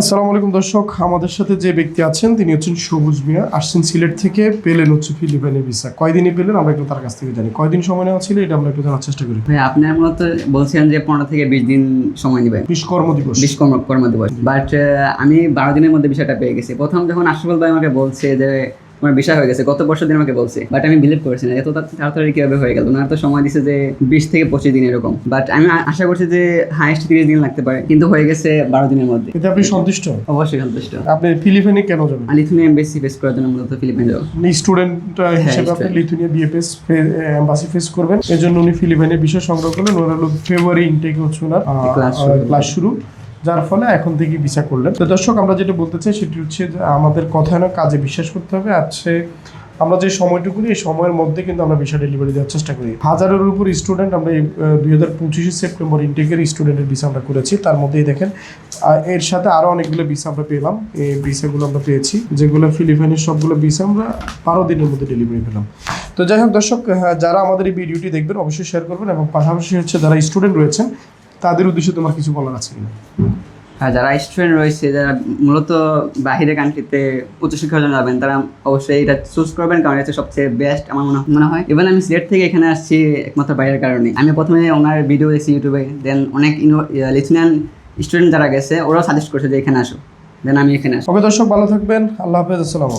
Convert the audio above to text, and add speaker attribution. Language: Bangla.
Speaker 1: আসসালামু আলাইকুম দর্শক আমাদের সাথে যে ব্যক্তি আছেন তিনি হচ্ছেন সবুজ মিয়া আসছেন সিলেট থেকে পেলেন হচ্ছে ফিলিপাইনে ভিসা। কয়দিনই পেলেন? আমরা একটু তার কাছ থেকে জানি। কয়দিন সময় নেওয়া ছিল? এটা আমরা একটু জানার চেষ্টা করি।
Speaker 2: ভাই আপনি মূলত বলছিলেন যে পনেরো থেকে বিশ দিন সময় নেবেন।
Speaker 1: বিশ কর্ম দিবস
Speaker 2: বিশ কর্ম কর্ম দিবস বাট আমি বারো দিনের মধ্যে বিষয়টা পেয়ে গেছি। প্রথম যখন আশরাফুল ভাই আমাকে বলছে যে তোমার বিষয় হয়ে গেছে গত বছর দিন আমাকে বলছে বাট আমি বিলিভ করছি না। এত তাড়াতাড়ি কীভাবে হয়ে গেল? ওনার তো সময় দিছে যে বিশ থেকে পঁচিশ দিন এরকম। বাট আমি আশা করছি যে হাইস্ট তিরিশ দিন লাগতে পারে কিন্তু হয়ে গেছে বারো দিনের মধ্যে।
Speaker 1: এতে আপনি সন্তুষ্ট?
Speaker 2: অবশ্যই সন্তুষ্ট।
Speaker 1: আপনি ফিলিপাইনে কেন যাবেন?
Speaker 2: লিথুনিয়া এমবেসি ফেস করার জন্য মূলত ফিলিপাইন যাব।
Speaker 1: স্টুডেন্ট হিসেবে আপনি লিথুনিয়া বিএফএস এম্বাসি ফেস করবেন। এর জন্য উনি ফিলিপাইনে বিষয় সংগ্রহ করলেন। ওনার ফেব্রুয়ারি ইনটেক হচ্ছে ওনার। ক্লাস শুরু। যার ফলে এখন থেকে ভিসা করলেন। তো দর্শক আমরা যেটা বলতে চাই সেটি হচ্ছে আমাদের কথা না কাজে বিশ্বাস করতে হবে। আছে আমরা যে সময়টুকু এই সময়ের মধ্যে কিন্তু আমরা ভিসা ডেলিভারি দেওয়ার চেষ্টা করি। হাজারের উপর স্টুডেন্ট আমরা দুই হাজার পঁচিশে সেপ্টেম্বর ইনটেকের স্টুডেন্টের ভিসা আমরা করেছি। তার মধ্যেই দেখেন এর সাথে আরও অনেকগুলো ভিসা আমরা পেলাম। এই ভিসাগুলো আমরা পেয়েছি যেগুলো ফিলিপাইনের সবগুলো ভিসা আমরা বারো দিনের মধ্যে ডেলিভারি পেলাম। তো যাই হোক দর্শক হ্যাঁ, যারা আমাদের এই ভিডিওটি দেখবেন অবশ্যই শেয়ার করবেন এবং পাশাপাশি হচ্ছে যারা স্টুডেন্ট রয়েছেন তাদের উদ্দেশ্যে তোমার কিছু বলার আছে কিনা?
Speaker 2: আর যারা স্টুডেন্ট রয়েছে যারা মূলত বাহিরের কান্ট্রিতে উচ্চশিক্ষার জন্য যাবেন তারা অবশ্যই এটা চুজ করবেন কারণ এটা সবচেয়ে বেস্ট আমার মনে মনে হয়। ইভেন আমি সিলেট থেকে এখানে আসছি একমাত্র বাইরের কারণে। আমি প্রথমে ওনার ভিডিও দেখছি ইউটিউবে দেন অনেক লিথুনিয়ান স্টুডেন্ট যারা গেছে ওরাও সাজেস্ট করছে যে এখানে আসো। দেন আমি এখানে আসি
Speaker 1: ওকে দর্শক ভালো থাকবেন। আল্লাহ হাফেজ আসসালাম